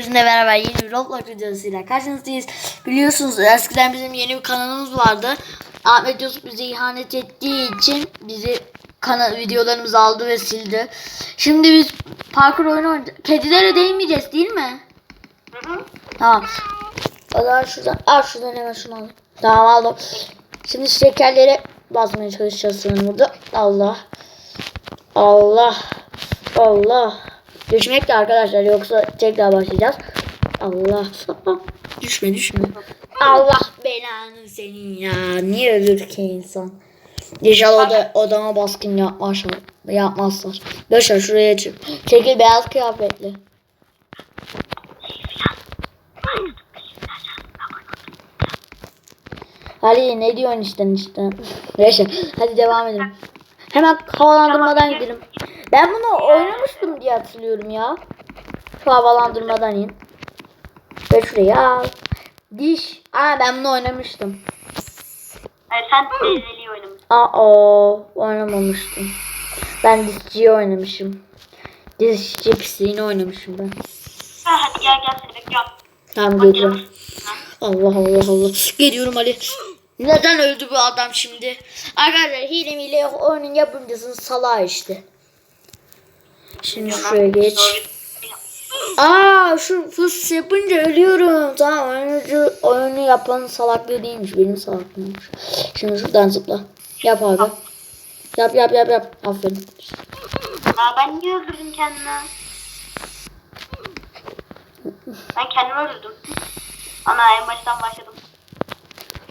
Sizinle beraber yeni bir Roblox videosuyla karşınızdayız. Biliyorsunuz eskiden bizim yeni bir kanalımız vardı. Ahmet Yusuf bize ihanet ettiği için bizi kanal videolarımızı aldı ve sildi. Şimdi biz parkur oyunu oynayacağız. Kedilere değmeyeceğiz değil mi? Hı hı. Tamam. O zaman şuradan, al şuradan hemen şunu al. Tamam aldım. Şimdi şekerlere basmaya çalışacağız sanırım burada. Allah. Allah. Allah. Düşmek de arkadaşlar yoksa tekrar başlayacağız. Allah. düşme düşme. Allah belanı senin ya. Niye ölür ki insan? İnşallah o da odama baskın yapmaz, yapmazlar. Yaşar şuraya çık. Çekil beyaz kıyafetli. Ali ne diyorsun işte işte. Neyse hadi devam edelim. Hemen havalandırmadan gidelim. Ben bunu oynamıştım diye hatırlıyorum ya. Şu havalandırmadan in. Ve şuraya al. Diş. Aa ben bunu oynamıştım. Evet, sen teyzeliği oynamışsın. Aa oynamamıştım. Ben dişçiyi oynamışım. Dişçi pisliğini oynamışım ben. Ha, hadi gel gel seni bekliyorum. Tamam geliyorum. Allah Allah Allah. Geliyorum Ali. Neden öldü bu adam şimdi? Arkadaşlar hile mile yok. Oyunun yapımcısının salağı işte. Şimdi şuraya geç. Aa şu fıs yapınca ölüyorum. Tamam oyuncu oyunu yapanın salaklığı değilmiş. Benim salaklığımmış. Şimdi şuradan zıpla. Yap abi. Yap yap yap yap. Aferin. Aa, ben niye öldürdüm kendimi? Ben kendimi öldürdüm. Ana en baştan başladım.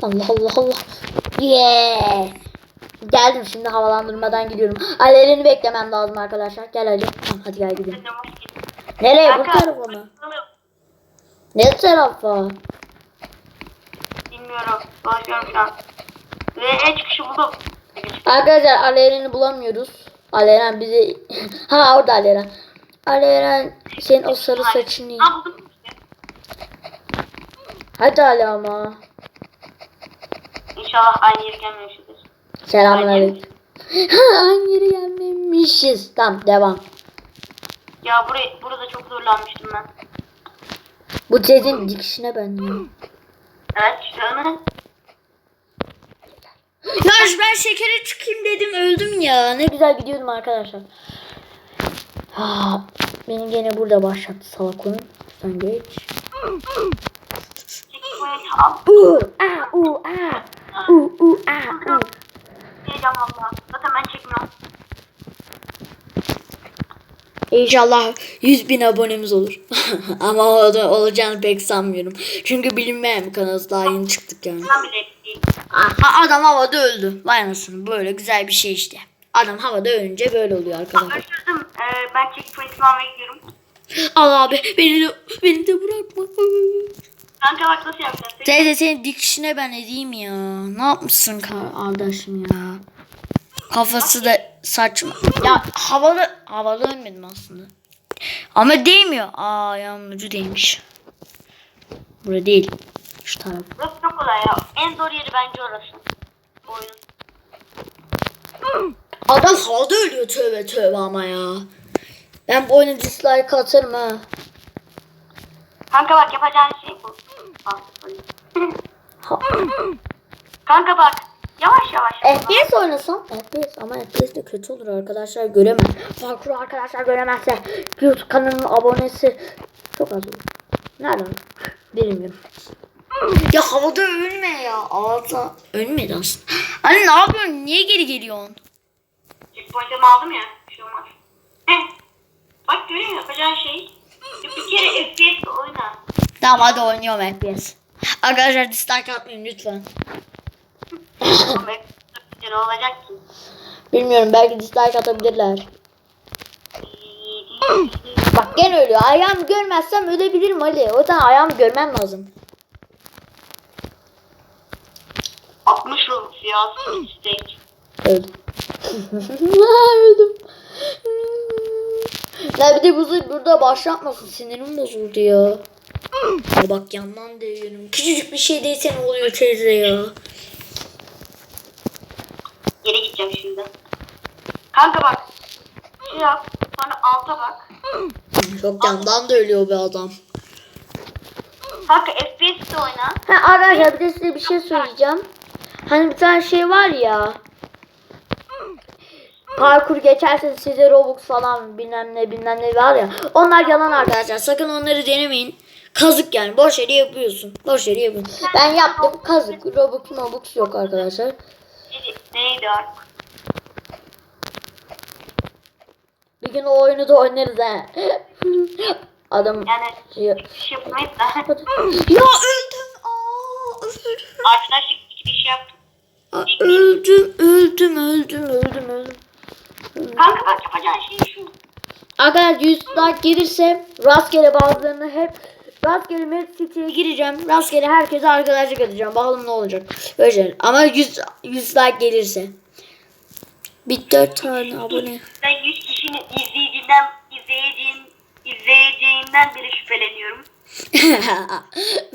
Allah Allah Allah. Yeah. Geldim şimdi havalandırmadan gidiyorum. Alelini beklemem lazım arkadaşlar. Gel Ali. Tamam, hadi gel gidelim. Nereye? Bu tarafa mı? Ne tarafa? Bilmiyorum. Dolaşıyorum şu an. Ve en çıkışı buldum. Arkadaşlar Aleyren'i bulamıyoruz. Aleyren bizi... ha orada Aleyren. Aleyren senin o sarı saçını... Hadi Ali ama. İnşallah aynı yere gelmemişizdir. Selamünaleyküm. Aynı yere gelmemişiz. Tamam devam. Ya burayı, burada çok zorlanmıştım ben. Bu tezin dikişine benziyor. Evet onu. Ya ben şekere çıkayım dedim öldüm ya. Ne güzel gidiyordum arkadaşlar. Ha, beni gene burada başlattı salak oyun. Sen geç. İnşallah 100 bin abonemiz olur. Ama o da olacağını pek sanmıyorum. Çünkü bilinmeyen bir kanalız daha yeni çıktık yani. Aha, adam havada öldü. Vay anasını böyle güzel bir şey işte. Adam havada ölünce böyle oluyor arkadaşlar. Ee, ben checkpoint'imi almaya gidiyorum. Al abi beni de, beni de bırakma. Kanka bak nasıl yapacağız? Teyze senin dikişine ben edeyim ya. Ne yapmışsın kardeşim ya? Kafası da saçma. Ya havada havada ölmedim aslında. Ama değmiyor. Aa ayağımın ucu değmiş. Burada değil. Şu taraf. Burası çok kolay ya. En zor yeri bence orası. Bu oyunun. Adam havada ölüyor tövbe tövbe ama ya. Ben bu oyuna dislike atarım ha. Kanka bak yapacağın şey bu. Kanka bak. Yavaş yavaş. FPS oynasam FPS ama FPS de kötü olur arkadaşlar göremez. Parkur arkadaşlar göremezse YouTube kanalının abonesi çok az olur. Nereden? Bilmiyorum. Ya havada ölme ya. Ağza ölmedi aslında. Anne ne yapıyorsun? Niye geri geliyorsun? Checkpoint'imi aldım ya. Bir şey olmaz. Heh. Bak görüyor musun yapacağın şey? Bir kere FPS'le oyna. Tamam hadi oynuyorum FPS. Arkadaşlar dislike atmayın lütfen. Ne olacak ki? Bilmiyorum belki dislike atabilirler. Bak gene ölüyor. Ayağımı görmezsem ölebilirim Ali. O yüzden ayağımı görmem lazım. 60 Robux ya. Stage. Öldüm. Öldüm. Ya bir de bu burada başlatmasın. Sinirim bozuldu ya. ya bak yandan değiyorum. Küçücük bir şey değilse ne oluyor teyze ya. Gideceğim şimdi. Kanka bak. Şey yap. Sonra alta bak. Çok yandan da ölüyor be adam. Kanka FPS de oyna. Ha arkadaşlar bir de size bir şey söyleyeceğim. Hani bir tane şey var ya. Parkur geçerseniz size Robux falan bilmem ne bilmem ne var ya. Onlar yalan arkadaşlar. Sakın onları denemeyin. Kazık yani. Boş yere yapıyorsun. Boş yere yapıyorsun. Ben yaptım kazık. Robux Robux yok arkadaşlar. Neydi artık? Bir gün o oyunu da oynarız ha. Adam Yani şey yapamayız da. ya öldüm. Aa, öldüm. Arkadaşlık hiçbir şey yaptım. Aa, öldüm, öldüm, öldüm, öldüm, öldüm. Kanka bak yapacağın şey şu. Arkadaşlar 100 like gelirse rastgele bazılarını hep rastgele Mad City'ye gireceğim. Rastgele herkese arkadaşlık edeceğim. Bakalım ne olacak. Böyle. Ama 100, 100 like gelirse. Bir 4 tane abone. Ben 100 kişinin izleyicinden, izleyeceğin, izleyeceğinden beri şüpheleniyorum.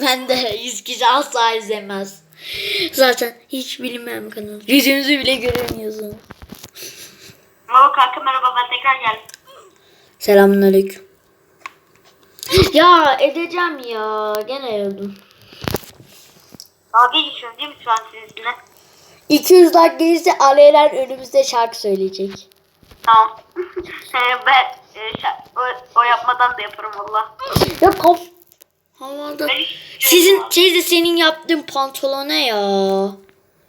ben de 100 kişi asla izlemez. Zaten hiç bilmem kanalı. Yüzünüzü bile göremiyorsunuz. Merhaba kanka merhaba ben tekrar geldim. Selamünaleyküm. ya edeceğim ya. Gene öldüm. Dalga geçiyorum değil mi şu an sizinle? 200 like gelirse Aleyren önümüzde şarkı söyleyecek. Tamam. Ee, ben e, şa- o, o yapmadan da yaparım valla. Ya kaf... Sizin teyze senin yaptığın pantolona ya.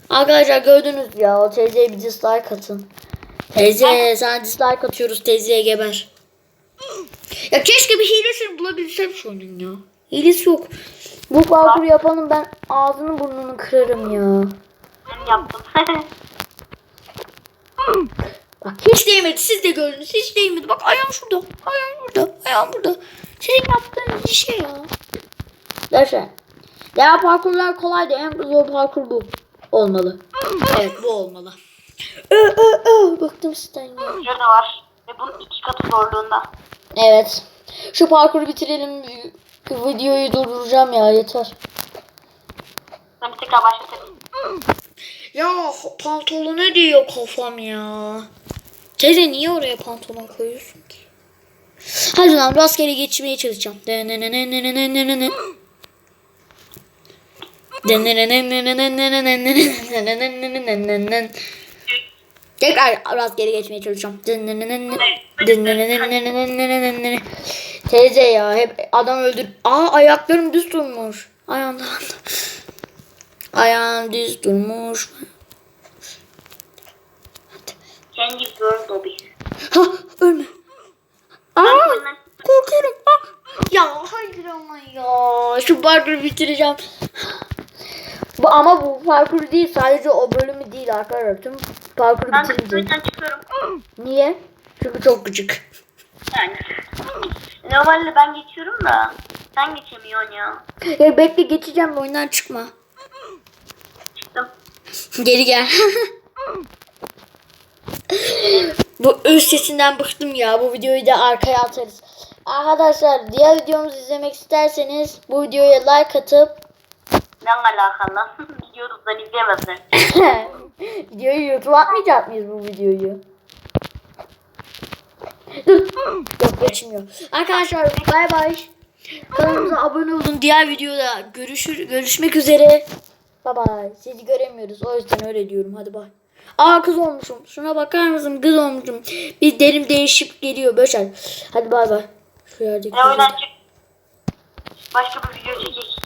Arkadaşlar gördünüz ya. O teyzeye bir dislike atın. Teyze sana dislike atıyoruz teyzeye geber. Ya keşke bir hilesini bulabilsem şu oyunun ya. Hilesi yok. Bu parkur yapalım ben ağzını burnunu kırarım ya. Yaptım. Bak hiç değmedi. Siz de gördünüz. Hiç değmedi. Bak ayağım şurada. Ayağım burada. Ayağım burada. Senin yaptığın bir şey ya. Arkadaşlar. Diğer parkurlar kolaydı. En zor parkur bu. Olmalı. Evet bu olmalı. Ö, ö, ö. Bıktım sizden ya. Şurada var. Ve bunun iki katı zorluğunda. Evet. Şu parkuru bitirelim. Videoyu durduracağım ya yeter. Ben bir tekrar başlatayım. Ya pantolon ne diyor kafam ya. Teyze niye oraya pantolon koyuyorsun ki? Hadi lan rastgele geçmeye çalışacağım. Tekrar rastgele geçmeye çalışacağım. Teyze ya hep adam öldür. Aa ayaklarım düz durmuş. Ayağım Ayağım düz durmuş. You burn Bobby? Ha ölme. Aa korkuyorum. Ah. Ya hayır ama ya. Şu parkuru bitireceğim. Bu, ama bu parkur değil sadece o bölümü değil arkadaşlar. Tüm parkuru Ben bitirince. kısmından çıkıyorum. Niye? Çünkü çok gıcık. Yani. Normalde ben geçiyorum da sen geçemiyorsun ya. Ya bekle geçeceğim oyundan çıkma. Geri gel. bu öz sesinden bıktım ya. Bu videoyu da arkaya atarız. Arkadaşlar diğer videomuzu izlemek isterseniz bu videoya like atıp Ne alakalı? YouTube'dan izleyemezler. videoyu YouTube'a atmayacak mıyız bu videoyu? Yok geçmiyor. Arkadaşlar bay bay. Kanalımıza abone olun. Diğer videoda görüşür görüşmek üzere. Bay bay. Sizi göremiyoruz. O yüzden öyle diyorum. Hadi bay. Aa kız olmuşum. Şuna bakar mısın? Kız olmuşum. Bir derim değişip geliyor Böşer. Hadi bay bay. Şu yerdeki Ne oyundan çık. Başka bir video çekeyim.